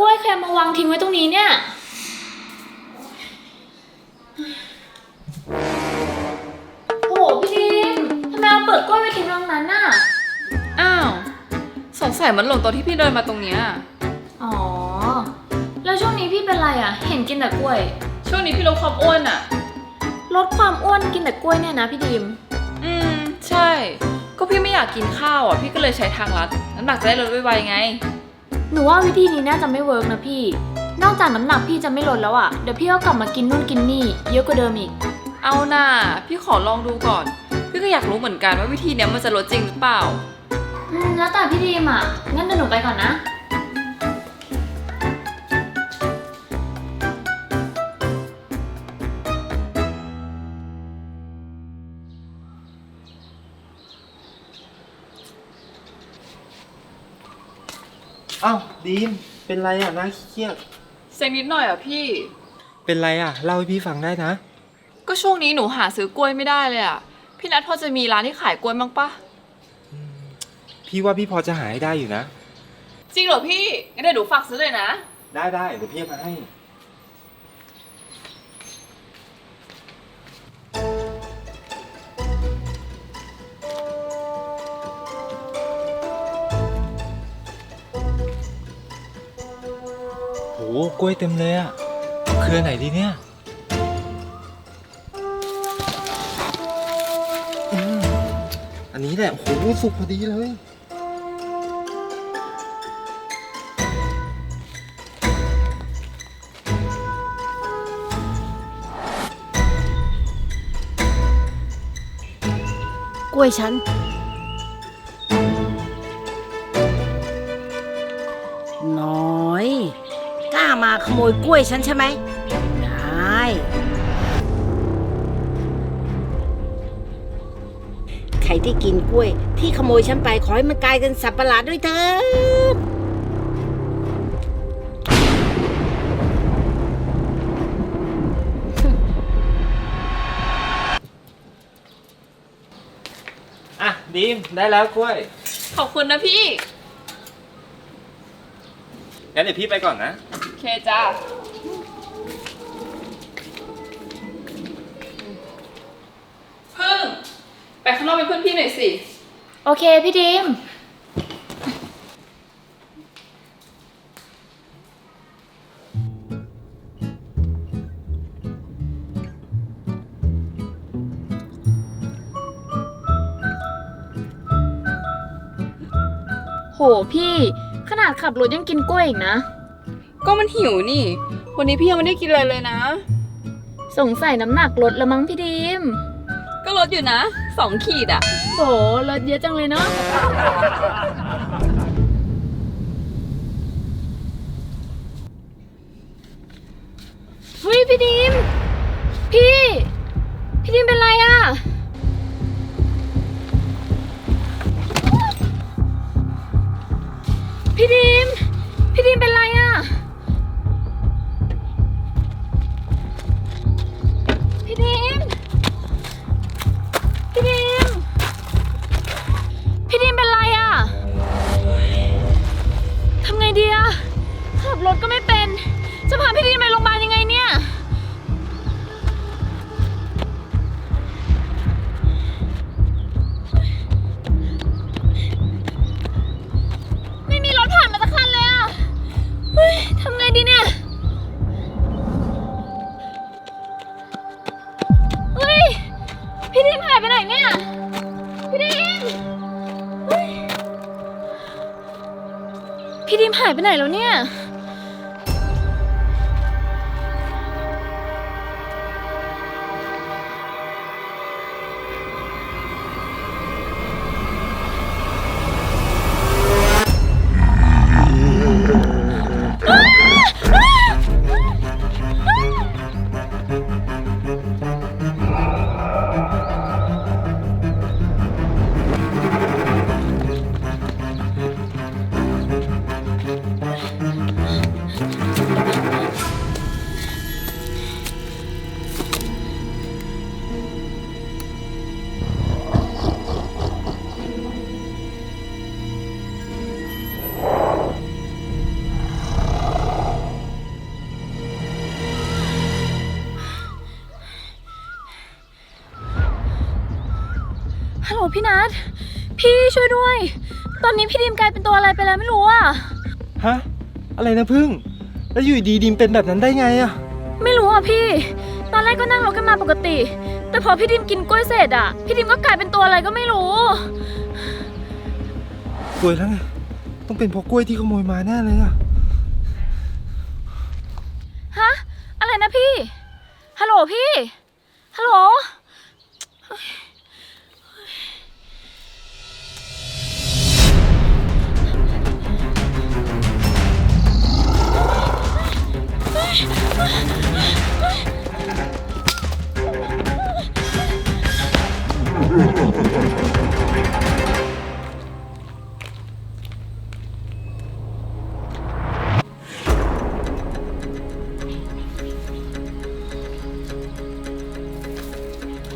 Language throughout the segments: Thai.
กล้วยใครมาวางทิ้งไว้ตรงนี้เนี่ย โอ้โหพี่ดิมทำไมเอาเปลือกกล้วยไว้ทิ้งตรงนั้นน่ะ อ้าว สงสัยมันหล่นตอนที่พี่เดินมาตรงเนี้ยอ๋อ แล้วช่วงนี้พี่เป็นไรอะ เห็นกินแต่กล้วย ช่วงนี้พี่ลดความอ้วนอะลดความอ้วนกินแต่กล้วยเนี่ยนะพี่ดิม อืม ใช่ ก็พี่ไม่อยากกินข้าวอะ พี่ก็เลยใช้ทางลัดน้ำหนักจะได้ลดไวๆไง หนูว่าวิธีนี้น่าจะไม่เวิร์กนะพี่ นอกจากน้ำหนักพี่จะไม่ลดแล้วอะ เดี๋ยวพี่ก็กลับมากินนู่นกินนี่เยอะกว่าเดิมอีก เอาน่าพี่ขอลองดูก่อน พี่ก็อยากรู้เหมือนกันว่าวิธีเนี้ยมันจะลดจริงหรือเปล่า อืมแล้วแต่พี่ดิมอะ งั้นเดี๋ยวหนูไปก่อนนะ อ้าวดีมเป็นไรอะน่าเครียดเซ็งนิดหน่อยอะพี่ เป็นไรอะเล่าให้พี่ฟังได้นะ ก็ช่วงนี้หนูหาซื้อกล้วยไม่ได้เลยอะ พี่นัทพอจะมีร้านที่ขายกล้วยบ้างปะพี่ว่าพี่พอจะหาให้ได้อยู่นะ จริงเหรอพี่งั้นเดี๋ยวหนูฝากซื้อเลยนะ ได้ได้เดี๋ยวพี่เอามาให้ กล้วยเต็มเลยอะเอาเครือไหนดีเนี่ยอืมอันนี้แหละโหสุกพอดีเลย กล้วยฉันน้ มาขโมยกล้วยฉันใช่ไหมได้ใครที่กินกล้วย ที่ขโมยฉันไปขอให้มันกลายเป็นสัตว์ประหลาดด้วยเถิดอะดีมได้แล้วกล้วย ขอบคุณนะพี่ งั้นเดี๋ยวพี่ไปก่อนนะโอ เคจ้าพึ่ง ไปข้างนอกเป็นเพื่อนพี่หน่อยสิ โอเค พี่ดิม โหพี่ ขนาดขับรถยังกินกล้วยอีกนะ ก็มันหิวนี่ วันนี้พี่ยังไม่ได้กินอะไรเลยนะ สงสัยน้ำหนักลดแล้วมั้งพี่ดิมก็ลดอยู่นะสองขีดอะโหลดเยอะจังเลยเนาะเฮ้ยพี่ดิมพี่ พี่ดิมเป็นไรอะพี่ดิมายไปไหนแล้วเนี่ย พี่นัทพี่ช่วยด้วย ตอนนี้พี่ดิมกลายเป็นตัวอะไรไปแล้วไม่รู้อะฮะ อะไรนะพึ่ง แล้วอยู่ดีดีมเป็นแบบนั้นได้ไงอะไม่รู้อะพี่ ตอนแรกก็นั่งรถกันมาปกติ แต่พอพี่ดิมกินกล้วยเสร็จอะพี่ดิมก็กลายเป็นตัวอะไรก็ไม่รู้ กล้วยแล้วไง ต้องเป็นเพราะกล้วยที่ขโมยมาแน่เลยอะฮะ อะไรนะพี่ ฮัลโหลพี่ ฮัลโหล ม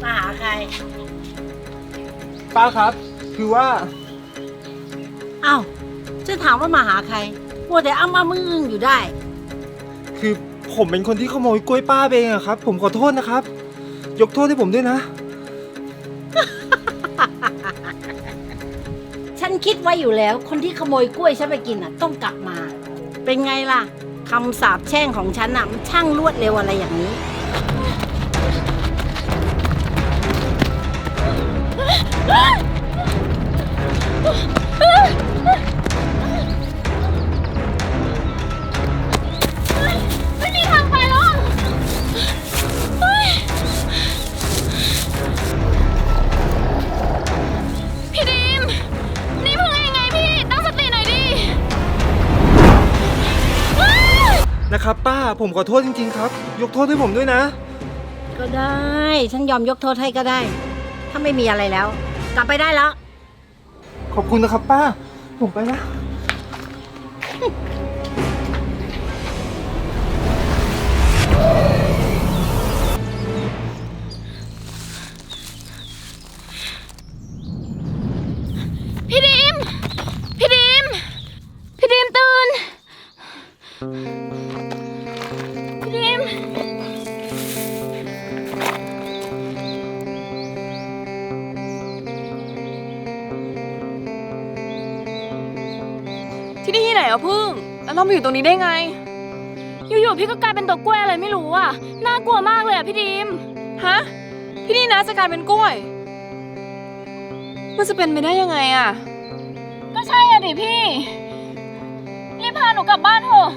าหาใคร ป้าครับ คือว่า อ้าวจะถามว่ามาหาใครมัวแต่อ้ามามึงอึ้งอยู่ได้ คือ ผมเป็นคนที่ขโมยกล้วยป้าไปเองอะครับ ผมขอโทษนะครับ ยกโทษให้ผมด้วยนะ ฉันคิดไว้อยู่แล้ว คนที่ขโมยกล้วยฉันไปกินอะ ต้องกลับมา เป็นไงล่ะคำสาปแช่งของฉันอะมันช่างรวดเร็วอะไรอย่างนี้ นะครับป้าผมขอโทษจริงๆครับ ยกโทษให้ผมด้วยนะ ก็ได้ ฉันยอมยกโทษให้ก็ได้ ถ้าไม่มีอะไรแล้ว กลับไปได้แล้ว ขอบคุณนะครับป้า ผมไปนะ ที่นี่ที่ไหนอะพึ่ง แล้วเรามาอยู่ตรงนี้ได้ไง อยู่ๆพี่ก็กลายเป็นตัวกล้วยอะไรไม่รู้อะ น่ากลัวมากเลยอะพี่ดิมฮะพี่นี่นะจะกลายเป็นกล้วย มันจะเป็นไปได้ยังไงอะ ก็ใช่อะดิพี่ รีบพาหนูกลับบ้านเถอะ